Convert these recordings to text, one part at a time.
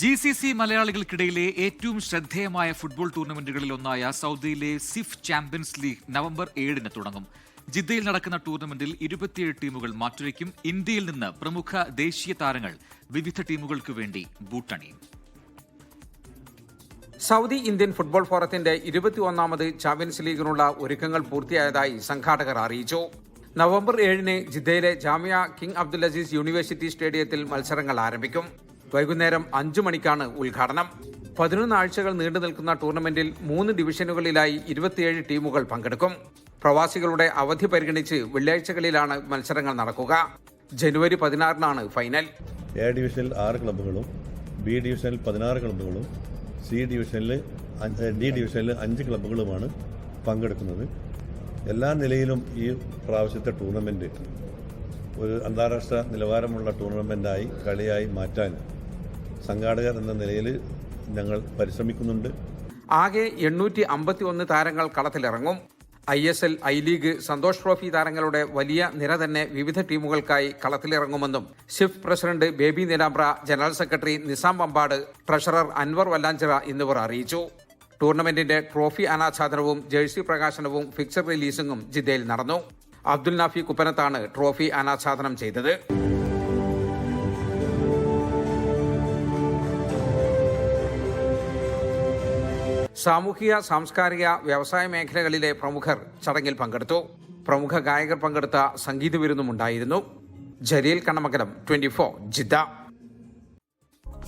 G C C മലയാളികൾക്കിടയിലെ ഏറ്റവും ശ്രദ്ധേയമായ football ടൂർണമെന്റുകളിൽ ഒന്നായ സൗദിയിലെ സിഫ് ചാമ്പ്യൻസ് ലീഗ് നവംബർ ഏഴിന് തുടങ്ങും. ജിദ്ദയിൽ നടക്കുന്ന ടൂർണമെന്റിൽ ഇരുപത്തിയേഴ് ടീമുകൾ മാറ്റുരയ്ക്കും. ഇന്ത്യയിൽ നിന്ന് പ്രമുഖ ദേശീയ താരങ്ങൾ വിവിധ ടീമുകൾക്ക് വേണ്ടി ബൂട്ടണിയും. സൗദി ഇന്ത്യൻ ഫുട്ബോൾ ഫോറത്തിന്റെ ഇരുപത്തി ഒന്നാമത് ചാമ്പ്യൻസ് ലീഗിനുള്ള ഒരുക്കങ്ങൾ പൂർത്തിയായതായി സംഘാടകർ അറിയിച്ചു. നവംബർ ഏഴിന് ജിദ്ദയിലെ Jamia King Abdul Aziz university സ്റ്റേഡിയത്തിൽ മത്സരങ്ങൾ ആരംഭിക്കും. വൈകുന്നേരം അഞ്ചു മണിക്കാണ് ഉദ്ഘാടനം. പതിനൊന്ന് ആഴ്ചകൾ നീണ്ടു നിൽക്കുന്ന ടൂർണമെന്റിൽ മൂന്ന് ഡിവിഷനുകളിലായി ഇരുപത്തിയേഴ് ടീമുകൾ പങ്കെടുക്കും. പ്രവാസികളുടെ അവധി പരിഗണിച്ച് വെള്ളിയാഴ്ചകളിലാണ് മത്സരങ്ങൾ നടക്കുക. ജനുവരി പതിനാറിനാണ് ഫൈനൽ. എ ഡിവിഷനിൽ ആറ് ക്ലബ്ബുകളും ബി ഡിവിഷനിൽ പതിനാറ് ക്ലബ്ബുകളും സി ഡിവിഷനിൽ ഡി ഡിവിഷനിൽ അഞ്ച് ക്ലബ്ബുകളുമാണ് പങ്കെടുക്കുന്നത്. എല്ലാ നിലയിലും ഈ പ്രാവശ്യത്തെ ടൂർണമെന്റ് ഒരു അന്താരാഷ്ട്ര നിലവാരമുള്ള ടൂർണമെന്റായി കളിയായി മാറ്റാൻ സംഘാടകർ എന്ന നിലയിൽ ഞങ്ങൾ പരിശ്രമിക്കുന്നുണ്ട്. ആകെ എണ്ണൂറ്റി അമ്പത്തി ഒന്ന് താരങ്ങൾ കളത്തിലിറങ്ങും. I S L I league Santosh trophy താരങ്ങളുടെ വലിയ നിര തന്നെ വിവിധ ടീമുകൾക്കായി കളത്തിലിറങ്ങുമെന്നും ഷിഫ് president Baby Nilambra general secretary Nizam Vambad treasurer Anwar Vallanchira എന്നിവർ അറിയിച്ചു. ടൂർണമെന്റിന്റെ ട്രോഫി അനാച്ഛാദനവും ജേഴ്സി പ്രകാശനവും ഫിക്സർ റിലീസിംഗും ജിദ്ദയിൽ നടന്നു. അബ്ദുൽ നാഫി കുപ്പനത്താണ് ട്രോഫി അനാച്ഛാദനം ചെയ്തത്. സാമൂഹിക സാംസ്കാരിക വ്യവസായ മേഖലകളിലെ പ്രമുഖർ ചടങ്ങിൽ പങ്കെടുത്തു. പ്രമുഖ ഗായകർ പങ്കെടുത്ത സംഗീത വിരുന്നുമുണ്ടായിരുന്നു Jaleel Kannamangalam twenty four Jeddah.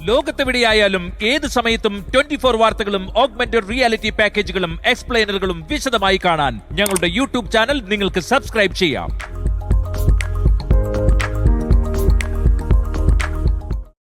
ലോകത്തെവിടെയായാലും ഏത് സമയത്തും ട്വന്റി ഫോർ വാർത്തകളും ഓഗ്മെന്റഡ് റിയാലിറ്റി പാക്കേജുകളും എക്സ്പ്ലെയിനറുകളും വിശദമായി കാണാൻ ഞങ്ങളുടെ യൂട്യൂബ് ചാനൽ നിങ്ങൾക്ക് സബ്സ്ക്രൈബ് ചെയ്യാം.